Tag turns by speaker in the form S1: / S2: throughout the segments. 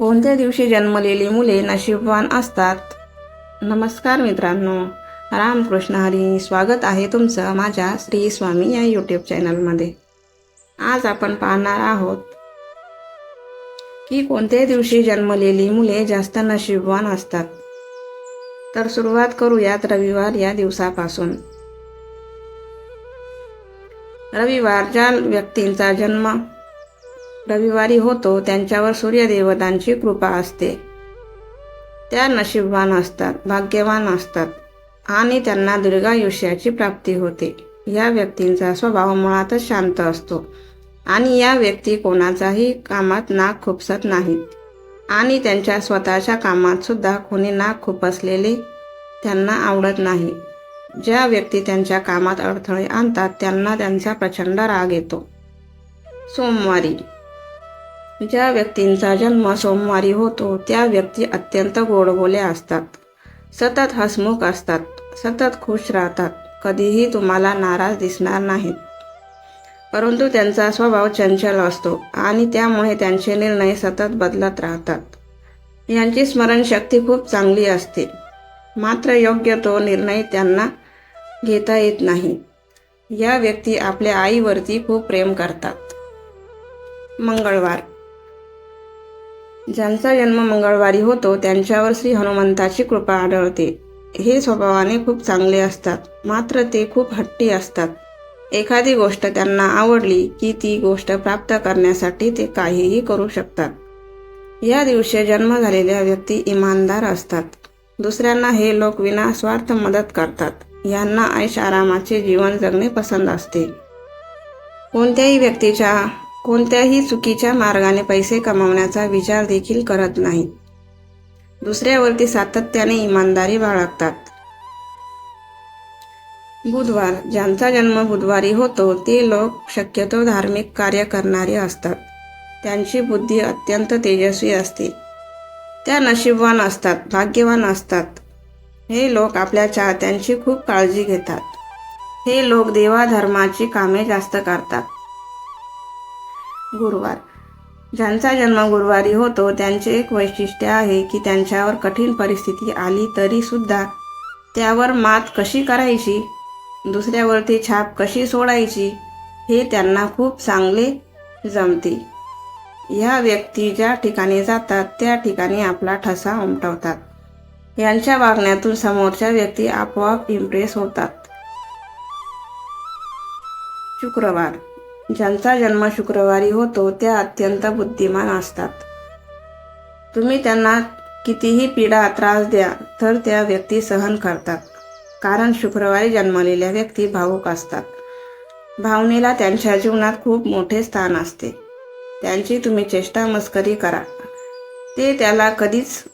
S1: कोणत्या दिवशी जन्मलेली मुले नशीबवान असतात? नमस्कार मित्रांनो रामकृष्ण हरी स्वागत आहे तुमचं माझ्या श्री स्वामी या यूट्यूब चॅनलमध्ये आज आपण पाहणार आहोत की कोणत्या दिवशी जन्मलेली मुले जास्त नशीबवान असतात. तर सुरुवात करूयात रविवार या दिवसापासून. रविवार ज्या व्यक्तींचा जन्म रविवारी होतो त्यांच्यावर सूर्यदेवतांची कृपा असते. त्या नशीबवान असतात भाग्यवान असतात आणि त्यांना दीर्घायुष्याची प्राप्ती होते. या व्यक्तींचा स्वभाव मुळातच शांत असतो आणि या व्यक्ती कोणाचाही कामात नाक खुपसत नाहीत आणि त्यांच्या स्वतःच्या कामात सुद्धा कोणी नाक खुपसलेले त्यांना आवडत नाही. ज्या व्यक्ती त्यांच्या कामात अडथळे आणतात त्यांना त्यांचा प्रचंड राग येतो. सोमवारी ज्या व्यक्तींचा जन्म सोमवारी होतो त्या व्यक्ती अत्यंत गोडबोल्या असतात. सतत हसमुख असतात सतत खुश राहतात. कधीही तुम्हाला नाराज दिसणार नाहीत. परंतु त्यांचा स्वभाव चंचल असतो आणि त्यामुळे त्यांचे निर्णय सतत बदलत राहतात. यांची स्मरणशक्ती खूप चांगली असते. मात्र योग्य तो निर्णय त्यांना घेता येत नाही. या व्यक्ती आपल्या आईवरती खूप प्रेम करतात. मंगळवार. ज्यांचा जन्म मंगळवारी होतो त्यांच्यावर श्री हनुमंताची कृपा आढळते. हे स्वभावाने खूप चांगले असतात मात्र ते खूप हट्टी असतात. एखादी गोष्ट त्यांना आवडली की ती गोष्ट प्राप्त करण्यासाठी ते काहीही करू शकतात. या दिवशी जन्म झालेल्या व्यक्ती इमानदार असतात. दुसऱ्यांना हे लोक विना स्वार्थ मदत करतात. यांना ऐश आरामाचे जीवन जगणे पसंत असते. कोणत्याही व्यक्तीच्या कोणत्याही चुकीच्या मार्गाने पैसे कमावण्याचा विचार देखील करत नाहीत. दुसऱ्यावरती सातत्याने इमानदारी बाळगतात. बुधवार ज्यांचा जन्म बुधवारी होतो ते लोक शक्यतो धार्मिक कार्य करणारे असतात. त्यांची बुद्धी अत्यंत तेजस्वी असते. त्या नशीबवान असतात भाग्यवान असतात. हे लोक आपल्या चाहत्यांची खूप काळजी घेतात. हे लोक देवाधर्माची कामे जास्त करतात. गुरुवार. ज्यांचा जन्म गुरुवारी होतो त्यांचे एक वैशिष्ट्य आहे की त्यांच्यावर कठीण परिस्थिती आली तरी सुद्धा त्यावर मात कशी करायची? दुसऱ्यावरती छाप कशी सोडायची? हे त्यांना खूप चांगले जमते. ह्या व्यक्ती ज्या ठिकाणी जातात त्या ठिकाणी आपला ठसा उमटवतात. यांच्या वागण्यातून समोरच्या व्यक्ती आपोआप इम्प्रेस होतात. शुक्रवार. ज्यांचा जन्म शुक्रवारी होतो त्या अत्यंत बुद्धिमान असतात. तुम्ही त्यांना कितीही पीडा त्रास द्या तर त्या व्यक्ती सहन करतात. कारण शुक्रवारी जन्मलेल्या व्यक्ती भावूक असतात. भावनेला त्यांच्या जीवनात खूप मोठे स्थान असते. त्यांची तुम्ही चेष्टा मस्करी करा. ते त्याला कधीच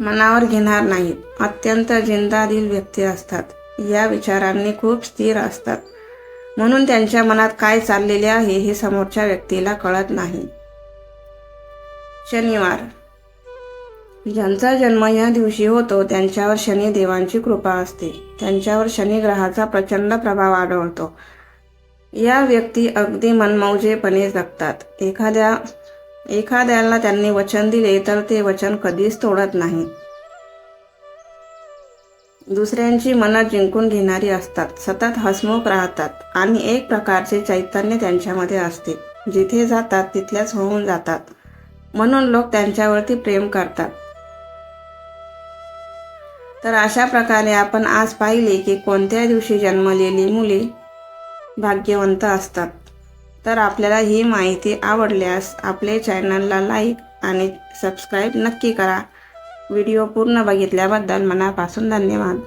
S1: मनावर घेणार नाहीत. अत्यंत जिंदादिल व्यक्ती असतात. या विचारांनी खूप स्थिर असतात. म्हणून त्यांच्या मनात काय चाललेले आहे हे समोरच्या व्यक्तीला कळत नाही. शनिवार. ज्यांचा जन्म या दिवशी होतो त्यांच्यावर शनी देवांची कृपा असते. त्यांच्यावर शनी ग्रहाचा प्रचंड प्रभाव आढळतो. या व्यक्ती अगदी मनमौजेपणे जगतात. एखाद्या एखाद्याला त्यांनी वचन दिले तर ते वचन कधीच तोडत नाही. दुसऱ्यांची मनं जिंकून घेणारी असतात. सतत हसमुख राहतात आणि एक प्रकारचे चैतन्य त्यांच्यामध्ये असते. जिथे जातात तिथल्याच होऊन जातात. म्हणून लोक त्यांच्यावरती प्रेम करतात. तर अशा प्रकारे आपण आज पाहिले की कोणत्या दिवशी जन्मलेली मुले भाग्यवंत असतात. तर आपल्याला ही माहिती आवडल्यास आपले चॅनलला लाईक आणि सबस्क्राईब नक्की करा. व्हिडिओ पूर्ण बघितल्याबद्दल मनापासून धन्यवाद.